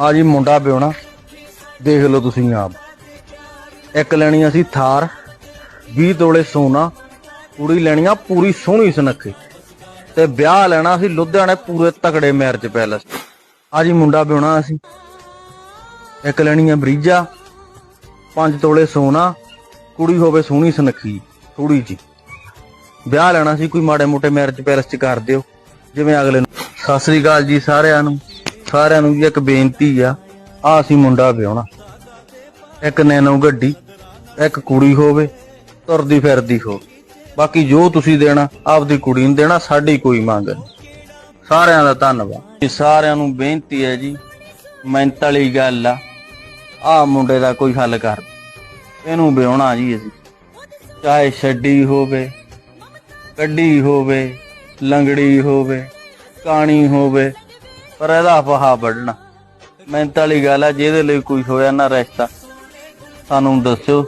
ਆ ਜੀ ਮੁੰਡਾ ਵਿਆਹੁਣਾ ਦੇਖ ਲਓ ਤੁਸੀਂ ਆਪ। ਇੱਕ ਲੈਣੀ ਅਸੀਂ ਥਾਰ 20 ਤੋਲੇ ਸੋਨਾ, ਕੁੜੀ ਲੈਣੀ ਆ ਪੂਰੀ ਸੋਹਣੀ ਸੁਨੱਖੀ। ਤੇ ਵਿਆਹ ਲੈਣਾ ਅਸੀਂ ਲੁਧਿਆਣੇ ਪੂਰੇ ਤਕੜੇ ਮੈਰਿਜ ਪੈਲਸ। ਆ ਜੀ ਮੁੰਡਾ ਵਿਆਹੁਣਾ ਅਸੀਂ। ਇੱਕ ਲੈਣੀ ਆ ਬਰੀਜਾ 5 ਤੋਲੇ ਸੋਨਾ, ਕੁੜੀ ਹੋਵੇ ਸੋਹਣੀ ਸੁਨੱਖੀ ਥੋੜੀ ਜੀ ਵਿਆਹ ਲੈਣਾ ਸੀ ਕੋਈ ਮਾੜੇ ਮੋਟੇ ਮੈਰਿਜ ਪੈਲਸ ਚ ਕਰ ਦਿਓ, ਜਿਵੇਂ ਅਗਲੇ ਨੂੰ। ਸਤਿ ਸ੍ਰੀ ਅਕਾਲ ਜੀ ਸਾਰਿਆਂ ਨੂੰ। ਸਾਰਿਆਂ ਨੂੰ ਜੀ ਇੱਕ ਬੇਨਤੀ ਆ ਆ ਅਸੀਂ ਮੁੰਡਾ ਵਿਆਹੁਣਾ। ਇੱਕ ਨੈਨੋ ਗੱਡੀ, ਇੱਕ ਕੁੜੀ ਹੋਵੇ, ਤੁਰਦੀ ਫਿਰਦੀ ਹੋ ਬਾਕੀ ਜੋ ਤੁਸੀਂ ਦੇਣਾ, ਆਪਦੀ ਕੁੜੀ ਨੂੰ ਦੇਣਾ, ਸਾਡੀ ਕੋਈ ਮੰਗ ਨਹੀਂ। ਸਾਰਿਆਂ ਦਾ ਧੰਨਵਾਦ। ਜੀ ਸਾਰਿਆਂ ਨੂੰ ਬੇਨਤੀ ਹੈ ਜੀ ਮਿਹਨਤ ਵਾਲੀ ਗੱਲ ਆ ਆ ਮੁੰਡੇ ਦਾ ਕੋਈ ਹੱਲ ਕਰ। ਇਹਨੂੰ ਵਿਆਹੁਣਾ ਜੀ ਅਸੀਂ। ਚਾਹੇ ਛੱਡੀ ਹੋਵੇ, ਕੱਢੀ ਹੋਵੇ, ਲੰਗੜੀ ਹੋਵੇ, ਕਾਣੀ ਹੋਵੇ ਪਰ ਇਹਦਾ ਫਹਾ ਵੱਢਣਾ। ਮਿਹਨਤ ਵਾਲੀ ਗੱਲ ਆ, ਜਿਹਦੇ ਲਈ ਕੋਈ ਹੋਇਆ ਨਾ ਰਿਸ਼ਤਾ। ਸਾਨੂੰ ਦੱਸਿਓ।